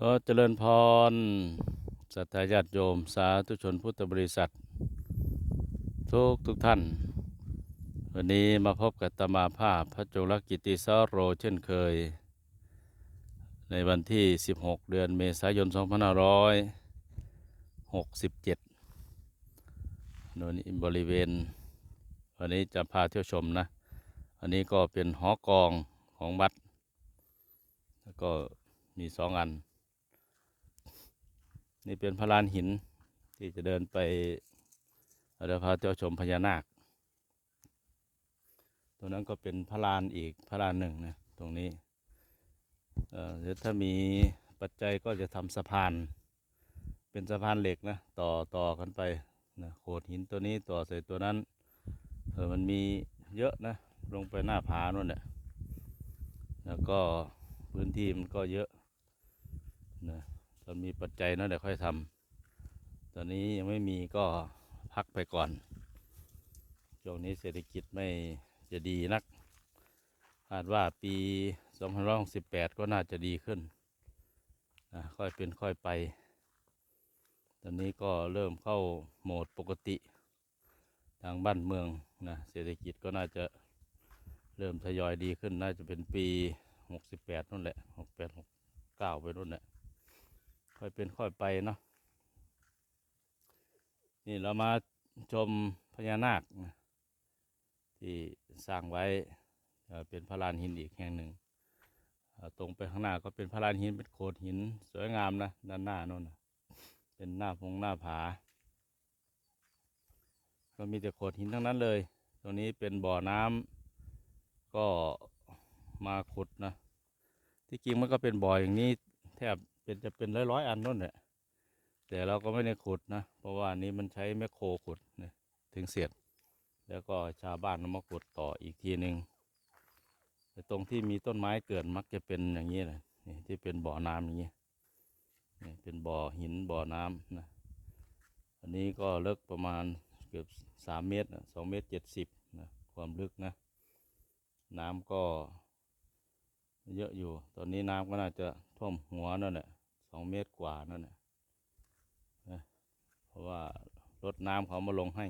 ขอเจริญพรสัตยาติโยม สาธุชนพุทธบริษัท ทุกทุกท่าน วันนี้มาพบกับตมาภาพพระจงรักกิติสโรเช่นเคย ในวันที่ 16 เดือนเมษายน 2567โน่นบริเวณ วันนี้จะพาเที่ยวชมนะ อันนี้ก็เป็นหอกองของวัด แล้วก็มีสองอัน นี่เป็นพระลานหินที่จะเดินไปเดี๋ยวพาเที่ยวชมพญานาค ตรงนั้นก็เป็นพระลานอีกพระลานหนึ่งนะตรงนี้เอ่อเดี๋ยวถ้ามีปัจจัยก็จะทำสะพาน เป็นสะพานเหล็กนะต่อต่อกันไปนะโขดหินตัวนี้ต่อใส่ตัวนั้นเออมันมีเยอะนะลงไปหน้าผาโน่นแหละแล้วก็พื้นที่มันก็เยอะนะ ตอนมีปัจจัยนะเดี๋ยวค่อยทำตอนนี้ยังไม่มีก็พักไปก่อนช่วงนี้เศรษฐกิจไม่จะดีนัก คาดว่าปี 2568 ก็น่าจะดีขึ้นนะค่อยเป็นค่อยไป ตอนนี้ก็เริ่มเข้าโหมดปกติ ทางบ้านเมืองนะเศรษฐกิจก็น่าจะเริ่มทยอยดีขึ้น น่าจะเป็นปี 68นู่นแหละ 68 69 ไปนู่นแหละ ค่อยเป็นค่อยไปเนาะนี่เรามาชมพญานาคที่สร้างไว้เป็นพระลานหินอีกแห่งหนึ่งตรงไปข้างหน้าก็เป็นพระลานหินเป็นโขดหิน สวยงามนะด้านหน้าโน่นนะเป็นหน้าพงหน้าผา ก็มีแต่โขดหินทั้งนั้นเลย ตรงนี้เป็นบ่อน้ำก็มาขุดนะ ที่จริงมันก็เป็นบ่ออย่างนี้แทบ เป็นจะเป็นร้อยร้อยๆอันนั่นแหละแต่เราก็ไม่ได้ขุดนะ เพราะว่านี้มันใช้แมคโครขุดนะถึงเสร็จ แล้วก็ชาวบ้านมาขุดต่ออีกทีหนึ่งแต่ตรงที่มีต้นไม้เกิดมักจะเป็นอย่างนี้เลยนี่ที่เป็นบ่อน้ำอย่างนี้นี่เป็นบ่อหินบ่อน้ำนะอันนี้ก็ลึกประมาณเกือบสามเมตรสองเมตรเจ็ดสิบนะความลึกนะ น้ำก็เยอะอยู่ ตอนนี้น้ำก็น่าจะท่วมหัวนั่นแหละ องเมตรกว่านั่นนะเพราะว่ารถน้ำเขามาลงให้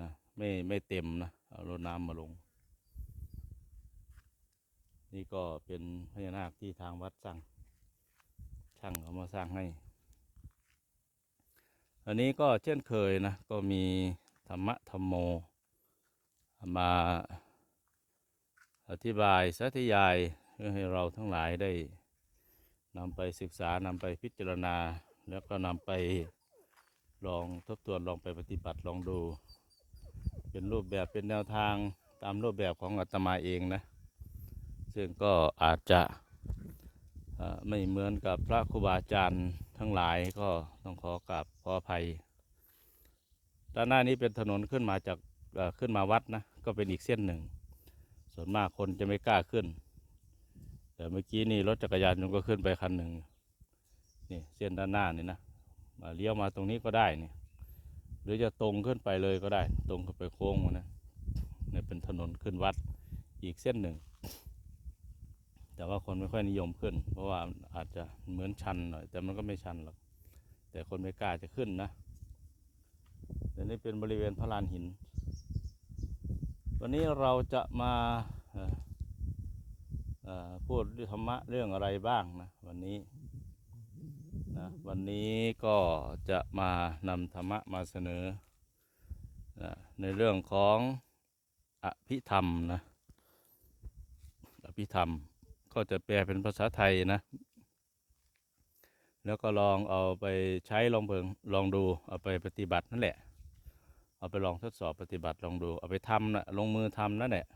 นะไม่ไม่เต็มนะเอารถน้ำมาลง นี่ก็เป็นพญานาคที่ทางวัดสร้างช่างเขามาสร้างให้ อันนี้ก็เช่นเคยนะ ก็มีธรรมะธรรมโม มาอธิบายสาธยายเพื่อให้เราทั้งหลายได้ นำไปศึกษานำไปพิจารณา แล้วก็นำไปลองทบทวนลองไปปฏิบัติลองดู เป็นรูปแบบเป็นแนวทางตามรูปแบบของอาตมาเองนะ ซึ่งก็อาจจะไม่เหมือนกับพระครูบาอาจารย์ทั้งหลายก็ต้องขอกราบขออภัย ด้านหน้านี้เป็นถนนขึ้นมาจากขึ้นมาวัดนะ ก็เป็นอีกเส้นหนึ่ง ส่วนมากคนจะไม่กล้าขึ้น แต่เมื่อกี้นี่รถจักรยานยนต์ก็ขึ้นไปคันหนึ่งนี่เส้นด้านหน้านี่นะมาเลี้ยวมาตรงนี้ก็ได้นี่หรือจะตรงขึ้นไปเลยก็ได้ ตรงขึ้นไปโค้งนะนี่เป็นถนนขึ้นวัดอีกเส้นหนึ่ง แต่ว่าคนไม่ค่อยนิยมขึ้น เพราะว่าอาจจะเหมือนชันหน่อย แต่มันก็ไม่ชันหรอกแต่คนไม่กล้าจะขึ้นนะแต่นี่เป็นบริเวณพระลานหิน วันนี้เราจะมา พูดธรรมะเรื่องอะไรบ้างนะวันนี้นะวันนี้ก็จะมานำธรรมะมาเสนอนะในเรื่องของอภิธรรมนะอภิธรรมก็จะแปลเป็นภาษาไทยนะ แล้วก็ลองเอาไปใช้ลองเพิงลองดูเอาไปปฏิบัตินั่นแหละ เอาไปลองทดสอบปฏิบัติลองดูเอาไปทำนะลงมือทำนั่นแหละ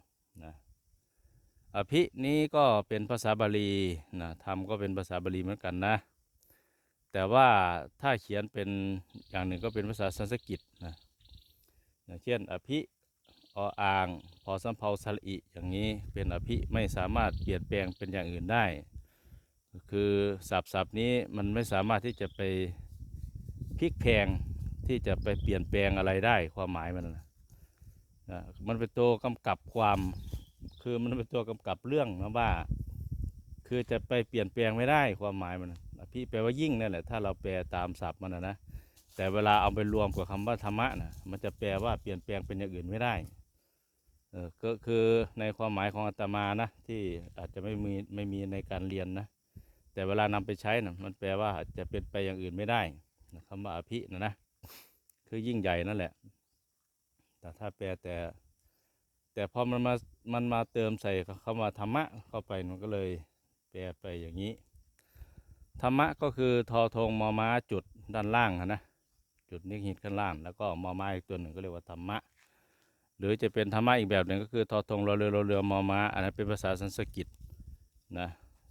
นะ อภินี้ก็เป็นภาษาบาลีนะธรรมก็เป็นภาษาบาลีเหมือนกันนะ แต่ว่าถ้าเขียนเป็นอย่างหนึ่งก็เป็นภาษาสันสกฤตนะอย่างเช่นอภิออ่างพอสำเพาสระอิอย่างนี้เป็นอภิไม่สามารถเปลี่ยนแปลงเป็นอย่างอื่นได้ คือศัพท์ศัพท์นี้มันไม่สามารถที่จะไปพลิกแพงที่จะไปเปลี่ยนแปลงอะไรได้ความหมายมันนะมันเป็นตัวกำกับความ คือมันเป็นตัวกำกับเรื่องนะว่า คือจะไปเปลี่ยนแปลงไม่ได้ความหมายมันอภิแปลว่ายิ่งนั่นแหละ ถ้าเราแปลตามศัพท์มันนะนะแต่เวลาเอาไปรวมกับคำว่าธรรมะนะมันจะแปลว่าเปลี่ยนแปลงเป็นอย่างอื่นไม่ได้เออก็คือในความหมายของอาตมานะที่อาจจะไม่มีไม่มีในการเรียนนะแต่เวลานำไปใช้นะมันแปลว่าจะเป็นไปอย่างอื่นไม่ได้นะคำว่าอภินะนะคือยิ่งใหญ่นั่นแหละ แต่ถ้าแปลแต่ แต่พอมันมามันมาเติมใส่คำว่าธรรมะเข้าไปมันก็เลยแปลไปอย่างนี้ ธรรมะก็คือทอทงมอม้าจุดด้านล่างนะจุดนิกหิตข้างล่าง แล้วก็มอม้าอีกตัวหนึ่งก็เรียกว่าธรรมะ หรือจะเป็นธรรมะอีกแบบหนึ่งก็คือทอทงรอเรือรอเรือมอม้าอันนั้นเป็นภาษาสันสกฤตนะ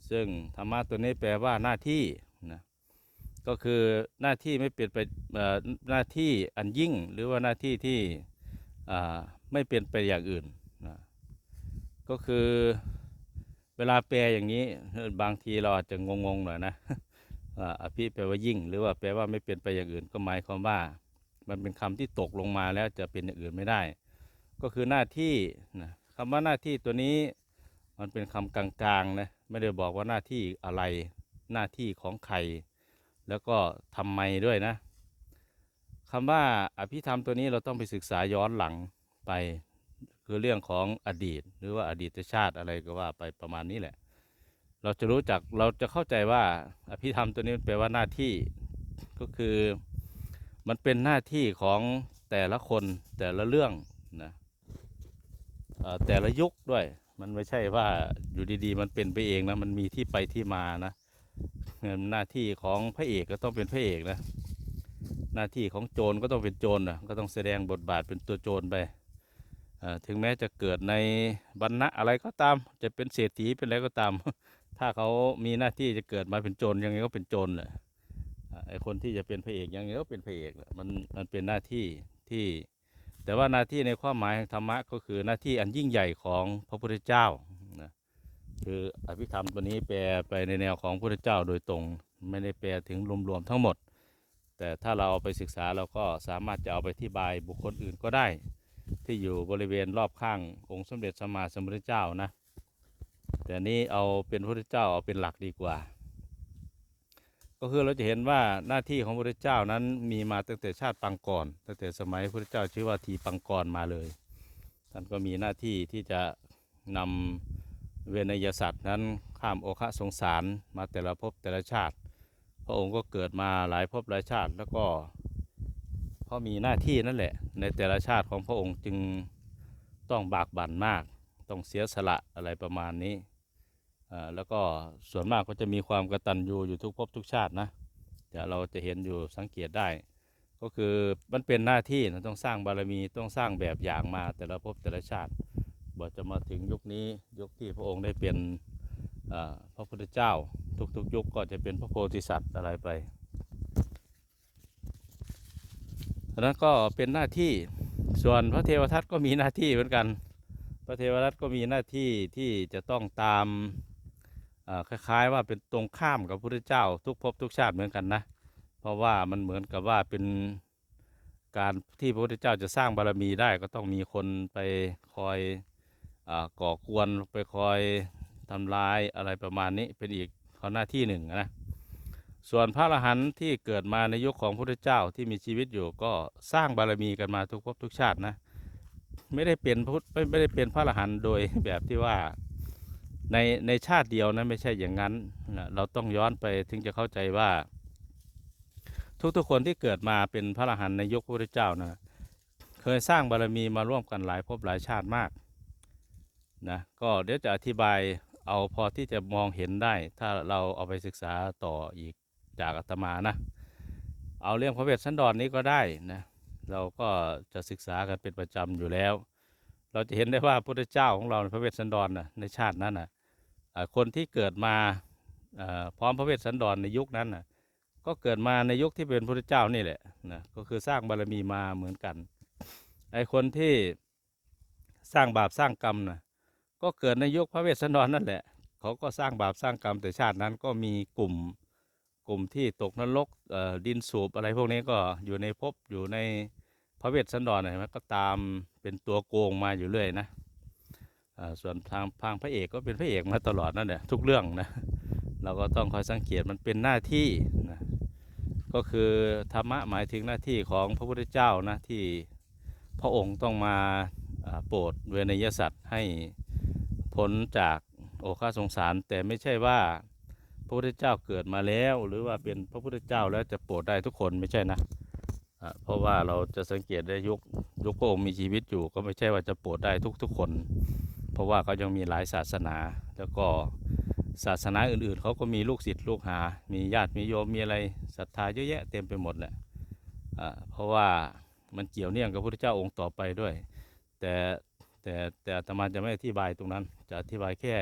ซึ่งธรรมะตัวนี้แปลว่าหน้าที่นะก็คือหน้าที่ไม่เปลี่ยนไปหน้าที่อันยิ่ง หรือว่าหน้าที่ที่ ไม่เปลี่ยนไปอย่างอื่นนะก็คือเวลาแปลอย่างนี้บางทีเราอาจจะงงๆหน่อยนะอ่าอภิแปลว่ายิ่ง หรือว่าแปลว่าไม่เปลี่ยนไปอย่างอื่น ก็หมายความว่า มันเป็นคำที่ตกลงมาแล้วจะเป็นอย่างอื่นไม่ได้ ก็คือหน้าที่นะคำว่าหน้าที่ตัวนี้มันเป็นคำกลางๆนะไม่ได้บอกว่าหน้าที่อะไรหน้าที่ของใครแล้วก็ทำไมด้วยนะคำว่าอภิธรรมตัวนี้เราต้องไปศึกษาย้อนหลัง ไปคือเรื่องของอดีต หรือว่าอดีตชาติอะไรก็ว่าไปประมาณนี้แหละ เราจะรู้จักเราจะเข้าใจว่าอภิธรรมตัวนี้แปลว่าหน้าที่ก็คือมันเป็นหน้าที่ของแต่ละคนแต่ละเรื่องนะแต่ละยุคด้วย มันไม่ใช่ว่าอยู่ดีๆ มันเป็นไปเองนะมันมีที่ไปที่มานะงินหน้าที่ของพระเอกก็ต้องเป็นพระเอกนะหน้าที่ของโจรก็ต้องเป็นโจรนะก็ต้องแสดงบทบาทเป็นตัวโจรไป ถึงแม้จะเกิดในบรรณะอะไรก็ตาม จะเป็นเศรษฐีเป็นอะไรก็ตาม ถ้าเขามีหน้าที่จะเกิดมาเป็นโจรยังไงก็เป็นโจรแหละไอคนที่จะเป็นพระเอกยังไงก็เป็นพระเอกแหละมันมันเป็นหน้าที่ที่ แต่ว่าหน้าที่ในความหมายธรรมะก็คือหน้าที่อันยิ่งใหญ่ของพระพุทธเจ้านะคืออภิธรรมตัวนี้แปลไปในแนวของพระพุทธเจ้าโดยตรง ไม่ได้แปลถึงรวมๆทั้งหมด แต่ถ้าเราเอาไปศึกษาเราก็สามารถจะเอาไปที่บายบุคคลอื่นก็ได้ ที่อยู่บริเวณรอบข้างองค์สมเด็จสมมาสมุทธเจ้านะ แต่นี้เอาเป็นพระพุทธเจ้าเอาเป็นหลักดีกว่า ก็คือเราจะเห็นว่าหน้าที่ของพระพุทธเจ้านั้นมีมาตั้งแต่ชาติปังก่อนตั้งแต่สมัยพระพุทธเจ้าชื่อว่าทีปังกรมาเลยท่านก็มีหน้าที่ที่จะนำเวนยสัตว์นั้นข้ามโอคะสงสารมาแต่ละภพแต่ละชาติ พระองค์ก็เกิดมาหลายภพหลายชาติแล้วก็ เพราะมีหน้าที่นั่นแหละ ในแต่ละชาติของพระองค์จึงต้องบากบั่นมาก ต้องเสียสละอะไรประมาณนี้อ่าแล้วก็ส่วนมากก็จะมีความกระตัญญูอยู่ทุกภพทุกชาตินะเดี๋ยวเราจะเห็นอยู่สังเกตได้ ก็คือมันเป็นหน้าที่นะต้องสร้างบารมีต้องสร้างแบบอย่างมาแต่ละภพแต่ละชาติบ่จะมาถึงยุคนี้ยุคที่พระองค์ได้เป็นอ่าพระพุทธเจ้า ทุกๆ ยุคก็จะเป็นพระโพธิสัตว์อะไรไปฉะ นั้นก็เป็นหน้าที่ส่วนพระเทวทัตก็มีหน้าที่เหมือนกัน พระเทวทัตก็มีหน้าที่ที่จะต้องตามคล้ายๆว่าเป็นตรงข้ามกับพระพุทธเจ้าทุกภพทุกชาติเหมือนกันนะ เพราะว่ามันเหมือนกับว่าเป็นการที่พระพุทธเจ้าจะสร้างบารมีได้ก็ต้องมีคนไปคอยอก่อกวนไปคอยทำลายอะไรประมาณนี้เป็นอีกข้อหน้าที่หนึ่งนะ ส่วนพระอรหันต์ที่เกิดมาในยุคของพระพุทธเจ้าที่มีชีวิตอยู่ก็สร้างบารมีกันมาทุกภพทุกชาตินะ ไม่ได้เป็นพุทธไม่ไม่ได้เป็นพระอรหันต์โดยแบบที่ว่าในในชาติเดียวนะไม่ใช่อย่างนั้นนะเราต้องย้อนไปถึงจะเข้าใจว่า ทุกๆคนที่เกิดมาเป็นพระอรหันต์ในยุคพระพุทธเจ้านะเคยสร้างบารมีมาร่วมกันหลายภพหลายชาติมากนะก็เดี๋ยวจะอธิบายเอาพอที่จะมองเห็นได้ ถ้าเราเอาไปศึกษาต่ออีก จากอาตมานะ เอาเรื่องพระเวสสันดรนนี้ก็ได้นะ เราก็จะศึกษากันเป็นประจำอยู่แล้ว เราจะเห็นได้ว่าพระพุทธเจ้าของเราพระเวสสันดรนะในชาตินั้นนะอ่าคนที่เกิดมาพร้อมพระเวสสันดรในยุคนั้นนะก็เกิดมาในยุคที่เป็นพระเจ้านี่แหละนะก็คือสร้างบารมีมาเหมือนกันไอคนที่สร้างบาปสร้างกรรมนะก็เกิดในยุคพระเวสสันดรนั่นแหละ เขาก็สร้างบาปสร้างกรรมแต่ชาตินั้นก็มีกลุ่ม กลุ่มที่ตกนรกดินสูบอะไรพวกนี้ก็อยู่ในภพอยู่ในพระเวสสันดรนะมันก็ตามเป็นตัวโกงมาอยู่เรื่อยนะส่วนทางทางพระเอกก็เป็นพระเอกมาตลอดนั่นแหละทุกเรื่องนะเราก็ต้องคอยสังเกตมันเป็นหน้าที่นะก็คือธรรมะหมายถึงหน้าที่ของพระพุทธเจ้านะที่พระองค์ต้องมาอ่าโปรดเวนยสัตว์ให้พ้นจากโอคาสงสาร แต่ไม่ใช่ว่า พระพุทธเจ้าเกิดมาแล้ว หรือว่าเป็นพระพุทธเจ้าแล้วจะโปรดได้ทุกคนไม่ใช่นะเพราะว่าเราจะสังเกตได้ยุคยุคพระองค์มีชีวิตอยู่ ก็ไม่ใช่ว่าจะโปรดได้ทุกทุกๆคน เพราะว่าเขายังมีหลายศาสนา แล้วก็ศาสนาอื่นๆ เขาก็มีลูกศิษย์ลูกหา มีญาติมีโยมมีอะไรศรัทธาเยอะแยะเต็มไปหมดแหละอ่าเพราะว่ามันเกี่ยวเนื่องกับพระพุทธเจ้าองค์ต่อไปด้วย แต่แต่แต่อาตมาจะไม่อธิบายตรงนั้น จะอธิบายแค่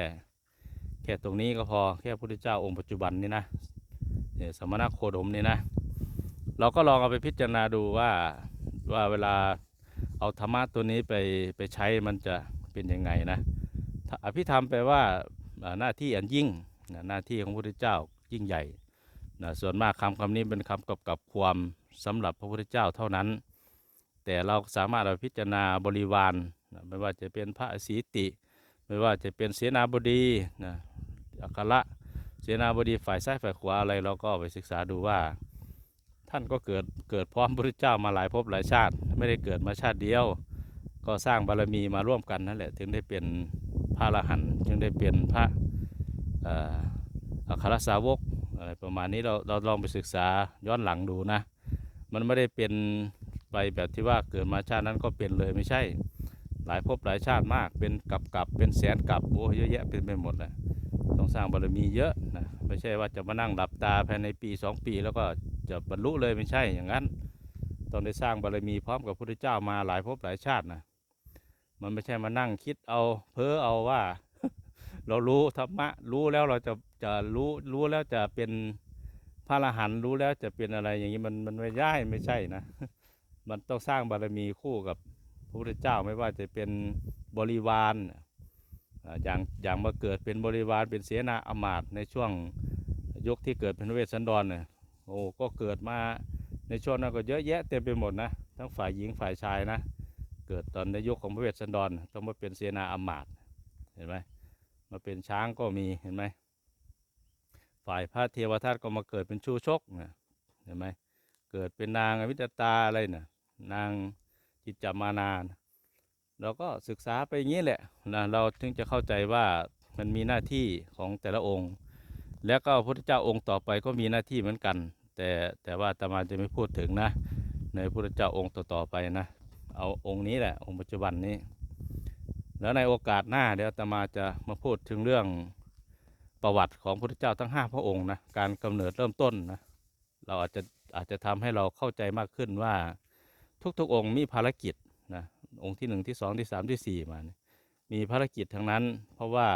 แค่ตรงนี้ก็พอแค่พระพุทธเจ้าองค์ปัจจุบันนี่นะเนี่ยสมณโคดมนี่นะ เราก็ลองเอาไปพิจารณาดูว่าว่าเวลาเอาธรรมะตัวนี้ไปไปใช้มันจะเป็นยังไงนะอภิธรรมแปลว่าหน้าที่อันยิ่งหน้าที่ของพระพุทธเจ้ายิ่งใหญ่นะส่วนมากคำคำนี้เป็นคำกับกับความสำหรับพระพุทธเจ้าเท่านั้น แต่เราสามารถเอาพิจารณาบริวารนะไม่ว่าจะเป็นพระสีติ ไม่ว่าจะเป็นเสนาบดีนะ อัคระเสนาบดีฝ่ายซ้ายฝ่ายขวาอะไรเราก็ไปศึกษาดูว่า ท่านก็เกิดเกิดพร้อมพระพุทธเจ้ามาหลายภพหลายชาติ ไม่ได้เกิดมาชาติเดียว ก็สร้างบารมีมาร่วมกันนั่นแหละถึงได้เป็นพระอรหันต์จึงได้เป็นพระอัครสาวกอะไรประมาณนี้เราเราลองไปศึกษาย้อนหลังดูนะ มันไม่ได้เป็นไปแบบที่ว่าเกิดมาชาตินั้นก็เป็นเลยไม่ใช่ หลายภพหลายชาติมากเป็นกับกับเป็นแสนกับโอ้เยอะแยะเป็นไปหมดแหละต้อง สร้างบารมีเยอะนะไม่ใช่ว่าจะมานั่งหลับตาภายในปีสองปีแล้วก็จะบรรลุเลยไม่ใช่อย่างนั้นต้องได้สร้างบารมีพร้อมกับพระพุทธเจ้ามาหลายภพหลายชาตินะมันไม่ใช่มานั่งคิดเอาเพ้อเอาว่า เรารู้ธรรมะรู้แล้วเราจะจะรู้รู้แล้วจะเป็นพระอรหันต์รู้แล้วจะเป็นอะไรอย่างนี้มันมันไม่ได้ไม่ใช่นะ มันต้องสร้างบารมีคู่กับพระพุทธเจ้าไม่ว่าจะเป็นบริวาร อย่างอย่างมาเกิดเป็นบริวารเป็นเสนาอมาตย์ในช่วงยุคที่เกิดเป็นเวสสันดรเนี่ยโอ้ก็เกิดมาในช่วงนั้นก็เยอะแยะเต็มไปหมดนะทั้งฝ่ายหญิงฝ่ายชายนะ เกิดตอนในยุคของพระเวสสันดรต้องมาเป็นเสนาอมาตย์เห็นไหมมาเป็นช้างก็มีเห็นไหมฝ่ายพระเทวทัตก็มาเกิดเป็นชูชกนะเห็นไหมเกิดเป็นนางอวิตตาอะไรนะนางจิตจามานานะ เราก็ศึกษาไปอย่างนี้แหละนะเราถึงจะเข้าใจว่ามันมีหน้าที่ของแต่ละองค์ แล้วก็พระพุทธเจ้าองค์ต่อไปก็มีหน้าที่เหมือนกัน แต่แต่ว่าตมาจะไม่พูดถึงนะ ในพระพุทธเจ้าองค์ต่อๆไปนะ เอาองค์นี้แหละองค์ปัจจุบันนี้ แล้วในโอกาสหน้าเดี๋ยวตมาจะมาพูดถึงเรื่องประวัติของพระพุทธเจ้าทั้งห้าพระองค์นะการกำเนิดเริ่มต้นนะเราอาจจะอาจจะทำให้เราเข้าใจมากขึ้นว่าทุกๆองค์มีภารกิจนะ องค์ที่หนึ่งที่สองที่สามที่สี่มาเนี่ยมีภารกิจทั้งนั้น เพราะว่า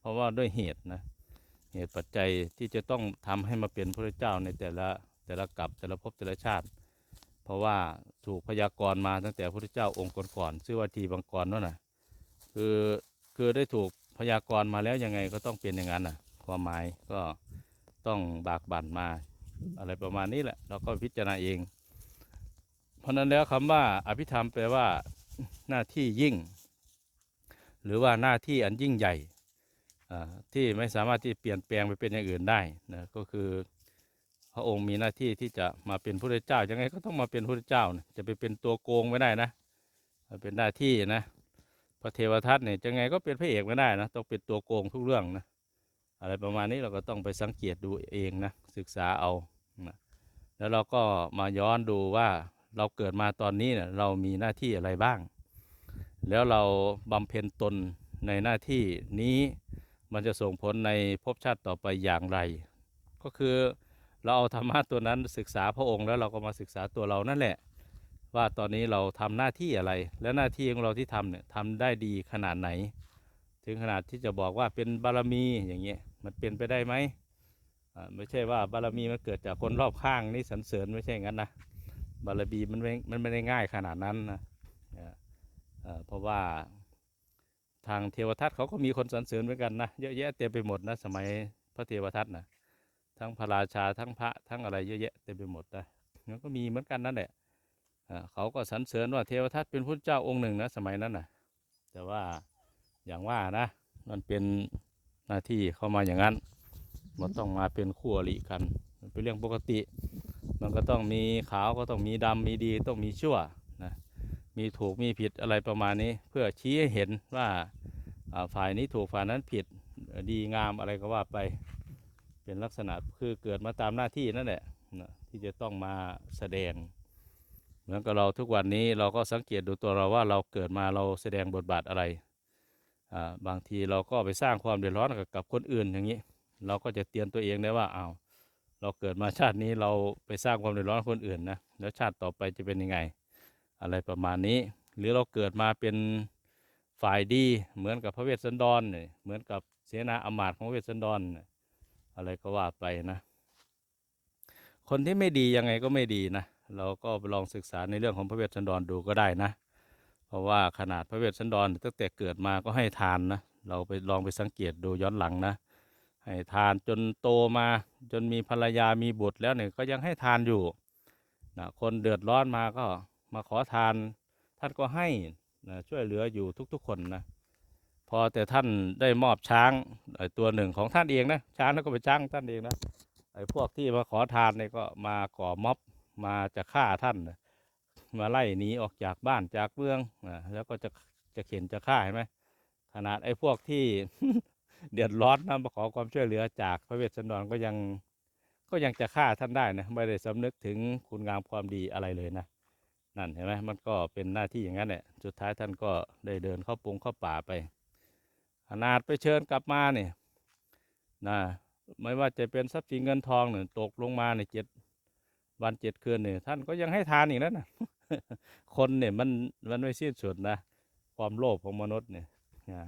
เพราะว่าด้วยเหตุนะเหตุปัจจัยที่จะต้องทำให้มาเป็นพระเจ้าในแต่ละแต่ละกับแต่ละภพแต่ละชาติ เพราะว่าถูกพยากรณ์มาตั้งแต่พระเจ้าองค์ก่อนๆชื่อว่าทีบังกรนั่นน่ะคือคือได้ถูกพยากรณ์มาแล้วยังไงก็ต้องเป็นอย่างนั้นน่ะความหมายก็ต้องบากบั่นมา อะไรประมาณนี้แหละเราก็พิจารณาเอง เพราะนั้นแล้วคำว่าอภิธรรมแปลว่า หน้าที่ยิ่ง หรือว่าหน้าที่อันยิ่งใหญ่ที่ไม่สามารถที่เปลี่ยนแปลงไปเป็นอย่างอื่นได้นะก็คือพระองค์มีหน้าที่ที่จะมาเป็นพระเจ้ายังไงก็ต้องมาเป็นพระเจ้านะจะไปเป็นตัวโกงไม่ได้นะเป็นหน้าที่นะพระเทวทัตเนี่ยยังไงก็เป็นพระเอกไม่ได้นะต้องเป็นตัวโกงทุกเรื่องนะอะไรประมาณนี้เราก็ต้องไปสังเกตดูเองนะศึกษาเอานะแล้วเราก็มาย้อนดูว่า เราเกิดมาตอนนี้เนี่ยเรามีหน้าที่อะไรบ้าง แล้วเราบำเพ็ญตนในหน้าที่นี้มันจะส่งผลในภพชาติต่อไปอย่างไร ก็คือเราเอาธรรมะตัวนั้นศึกษาพระองค์แล้วเราก็มาศึกษาตัวเรานั่นแหละ ว่าตอนนี้เราทำหน้าที่อะไร และหน้าที่ของเราที่ทำเนี่ยทำได้ดีขนาดไหน ถึงขนาดที่จะบอกว่าเป็นบารมีอย่างเงี้ยมันเป็นไปได้ไหมไม่ใช่ว่าบารมีมันเกิดจากคนรอบข้างนี่สรรเสริญไม่ใช่งั้นนะ บารมีมันไม่มันไม่ได้ง่ายขนาดนั้นนะเพราะว่าทางเทวทัตเขาก็มีคนสรรเสริญเหมือนกันนะเยอะแยะเต็มไปหมดนะสมัยพระเทวทัตนะทั้งพระราชาทั้งพระทั้งอะไรเยอะแยะเต็มไปหมดนะมันก็มีเหมือนกันนั่นแหละเขาก็สรรเสริญว่าเทวทัตเป็นพระเจ้าองค์หนึ่งนะสมัยนั้นนะแต่ว่าอย่างว่านะมันเป็นหน้าที่เข้ามาอย่างนั้น มันต้องมาเป็นคู่อริกัน เป็นเรื่องปกติ มันก็ต้องมีขาวก็ต้องมีดำมีดีต้องมีชั่วนะมีถูกมีผิดอะไรประมาณนี้ เพื่อชี้ให้เห็นว่าฝ่ายนี้ถูกฝ่ายนั้นผิดดีงามอะไรก็ว่าไปเป็นลักษณะคือเกิดมาตามหน้าที่นั่นแหละนะที่จะต้องมาแสดงเหมือนกับเราทุกวันนี้เราก็สังเกตดูตัวเราว่าเราเกิดมาเราแสดงบทบาทอะไรบางทีเราก็ไปสร้างความเดือดร้อนกับกับคนอื่นอย่างนี้ เราก็จะเตือนตัวเองได้ว่าอ้าว เราเกิดมาชาตินี้เราไปสร้างความเดือดร้อนคนอื่นนะแล้วชาติต่อไปจะเป็นยังไง อะไรประมาณนี้ หรือเราเกิดมาเป็นฝ่ายดีเหมือนกับพระเวสสันดรเนี่ยเหมือนกับเสนาอมาตย์ของพระเวสสันดรอะไรก็ว่าไปนะ คนที่ไม่ดียังไงก็ไม่ดีนะเราก็ไปลองศึกษาในเรื่องของพระเวสสันดรดูก็ได้นะ เพราะว่าขนาดพระเวสสันดรตั้งแต่เกิดมาก็ให้ทานนะเราไปลองไปสังเกตดูย้อนหลังนะ ให้ทานจนโตมาจนมีภรรยามีบุตรแล้วเนี่ยก็ยังให้ทานอยู่นะคนเดือดร้อนมาก็มาขอทานท่านก็ให้นะช่วยเหลืออยู่ทุกๆคนนะพอแต่ท่านได้มอบช้างตัวหนึ่งของท่านเองนะช้างนั้นก็เป็นช้างของท่านเองนะไอ้พวกที่มาขอทานเนี่ยก็มาก่อม็อบมาจะฆ่าท่านนะมาไล่หนีออกจากบ้านจากเมืองนะแล้วก็จะจะเข็นจะฆ่าเห็นไหมขนาดไอ้พวกที่ เดือดร้อนนะมาขอความช่วยเหลือจากพระเวสสันดรก็ยังก็ยังจะฆ่าท่านได้นะไม่ได้สำนึกถึงคุณงามความดีอะไรเลยนะนั่นเห็นไหมมันก็เป็นหน้าที่อย่างนั้นแหละสุดท้ายท่านก็ได้เดินเข้าปงเข้าป่าไปขนาดไปเชิญกลับมาเนี่ยนะไม่ว่าจะเป็นทรัพย์สินเงินทองเนี่ยตกลงมาในเจ็ดวันเจ็ดคืนเนี่ยท่านก็ยังให้ทานอีกนั่นนะคนเนี่ยมันมันไม่สิ้นสุดนะ ความโลภของมนุษย์เนี่ยนะ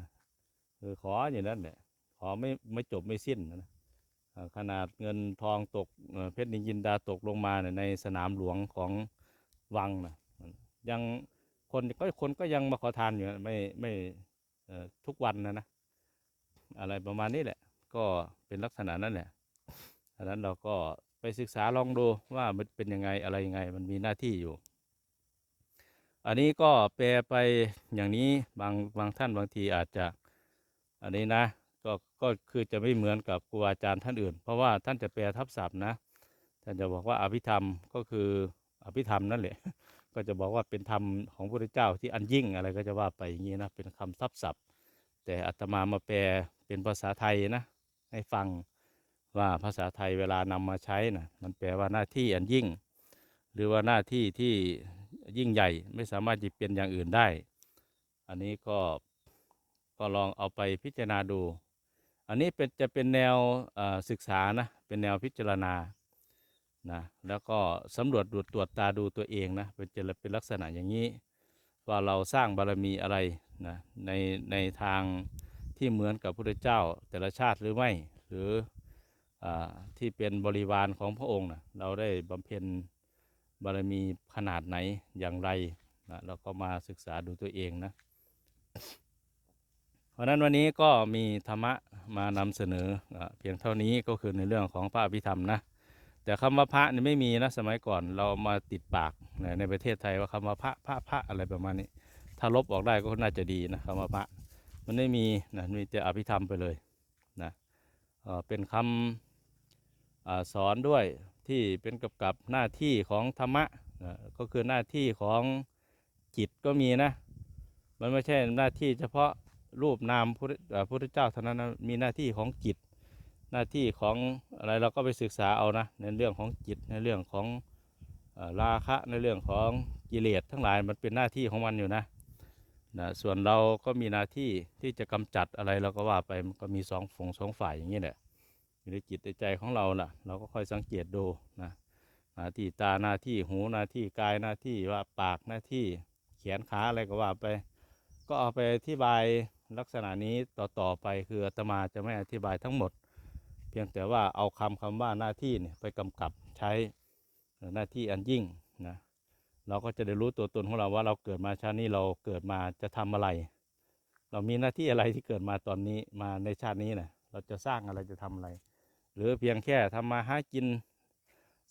คือขออย่างนั้นแหละขอไม่ไม่จบไม่สิ้นนะขนาดเงินทองตกเพชรนินจินดาตกลงมาเนี่ยในสนามหลวงของวังนะยังคนก็คนก็ยังมาขอทานอยู่ไม่ไม่ทุกวันนะนะ อะไรประมาณนี้แหละ ก็เป็นลักษณะนั้นแหละอันนั้นเราก็ไปศึกษาลองดูว่ามันเป็นยังไงอะไรยังไง มันมีหน้าที่อยู่ อันนี้ก็แปลไปอย่างนี้บางบางท่านบางทีอาจจะ อันนี้นะก็ก็คือจะไม่เหมือนกับครูอาจารย์ท่านอื่น เพราะว่าท่านจะแปลทับศัพท์นะท่านจะบอกว่าอภิธรรมก็คืออภิธรรมนั่นแหละ ก็จะบอกว่าเป็นธรรมของพระเจ้าที่อันยิ่งอะไรก็จะว่าไปอย่างนี้นะเป็นคำทับศัพท์ แต่อาตมามาแปลเป็นภาษาไทยนะให้ฟังว่าภาษาไทยเวลานำมาใช้นะมันแปลว่าหน้าที่อันยิ่ง หรือว่าหน้าที่ที่ยิ่งใหญ่ไม่สามารถจะเป็นอย่างอื่นได้ อันนี้ก็ ก็ลองเอาไปพิจารณาดู อันนี้เป็นจะเป็นแนวศึกษานะเป็นแนวพิจารณานะแล้วก็สำรวจดูตรวจตาดูตัวเองนะเป็นจะเป็นลักษณะอย่างนี้ ว่าเราสร้างบารมีอะไรนะในในทางที่เหมือนกับพระเจ้าแต่ละชาติหรือไม่ หรืออาที่เป็นบริวารของพระองค์นะเราได้บำเพ็ญบารมีขนาดไหนอย่างไรนะเราก็มาศึกษาดูตัวเองนะ ราะนั้นวันนี้ก็มีธรรมะมานำเสนอเพียงเท่านี้ก็คือในเรื่องของพระอภิธรรมนะแต่คำว่าพระนี่ไม่มีนะสมัยก่อนเรามาติดปากในประเทศไทยว่าคำว่าพระพระพระอะไรประมาณนี้ ถ้าลบออกได้ก็น่าจะดีนะคำว่าพระมันไม่มีนะมีแต่อภิธรรมไปเลยนะเป็นคำอาสอนด้วยที่เป็นกับกับหน้าที่ของธรรมะนะก็คือหน้าที่ของจิตก็มีนะ มันไม่ใช่หน้าที่เฉพาะ รูปนามพุทธเอ่อพุทธเจ้าเท่านั้นนะมีหน้าที่ของจิต หน้าที่ของอะไรเราก็ไปศึกษาเอานะในเรื่องของจิตในเรื่องของราคะในเรื่องของกิเลสทั้งหลายมันเป็นหน้าที่ของมันอยู่นะนะส่วนเราก็มีหน้าที่ที่จะกำจัดอะไรเราก็ว่าไปมันก็มีสองฝงสองฝ่ายอย่างนี้แหละอยู่ในจิตในใจของเราล่ะ เราก็ค่อยสังเกตดูนะหน้าที่ตาหน้าที่หูหน้าที่กายหน้าที่ว่าปากหน้าที่แขนขาอะไรก็ว่าไป ก็เอาไปอธิบาย ลักษณะนี้ต่อๆไปคืออาตมาจะไม่อธิบายทั้งหมด เพียงแต่ว่าเอาคำคำว่าหน้าที่เนี่ยไปกำกับใช้หน้าที่อันยิ่งนะเราก็จะได้รู้ตัวตนของเราว่าเราเกิดมาชาตินี้เราเกิดมาจะทำอะไร เรามีหน้าที่อะไรที่เกิดมาตอนนี้มาในชาตินี้นะเราจะสร้างอะไรจะทำอะไร หรือเพียงแค่ทำมาหากิน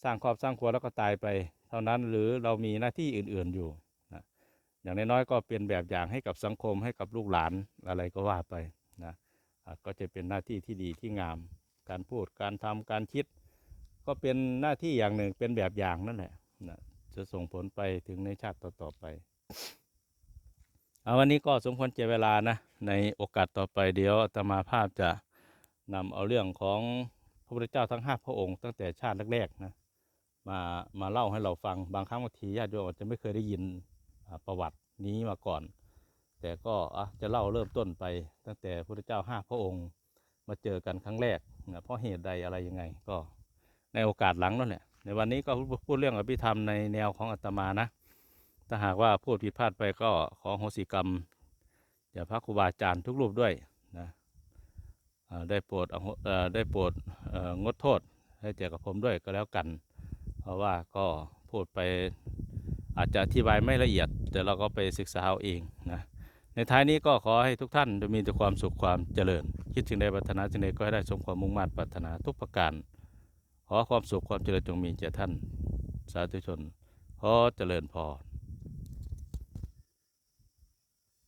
สร้างครอบสร้างครัวแล้วก็ตายไป เท่านั้นหรือเรามีหน้าที่อื่นๆอยู่ อย่างน้อยๆก็เป็นแบบอย่างให้กับสังคมให้กับลูกหลานอะไรก็ว่าไปนะะก็จะเป็นหน้าที่ที่ดีที่งาม การพูดการทำการคิด ก็เป็นหน้าที่อย่างหนึ่งเป็นแบบอย่างนั่นแหละนะจะส่งผลไปถึงในชาติต่อๆไปเอาวันนี้ก็สมควรเจเวลานะ ในโอกาสต่อไปเดี๋ยวอาตมาภาพจะนำเอาเรื่องของพระพุทธเจ้าทั้งห้าพระองค์ตั้งแต่ชาติแรกๆนะมามาเล่าให้เราฟังบางครั้งบางทีญาติโยมอาจจะไม่เคยได้ยิน ประวัตินี้มาก่อน แต่ก็อะจะเล่าเริ่มต้นไป ตั้งแต่พระเจ้าห้าพระองค์มาเจอกันครั้งแรกนะเพราะเหตุใดอะไรยังไง ก็ในโอกาสหลังนั่นแหละในวันนี้ก็พูดเรื่องอภิธรรมในแนวของอาตมานะ ถ้าหากว่าพูดผิดพลาดไปก็ขอโหสิกรรมอย่าพระครูบาอาจารย์ทุกรูปด้วยนะได้โปรดได้โปรดงดโทษให้แก่กับผมด้วยก็แล้วกัน เพราะว่าก็พูดไป อาจจะอธิบายไม่ละเอียด แต่เราก็ไปศึกษาเอาเองนะในท้ายนี้ก็ขอให้ทุกท่านมีแต่ความสุขความเจริญ คิดถึงใดปรารถนาสิ่งใดก็ให้ได้สมความมุ่งมั่นปรารถนาทุกประการ ขอความสุขความเจริญจงมีแก่ท่าน สาธุชนขอเจริญพร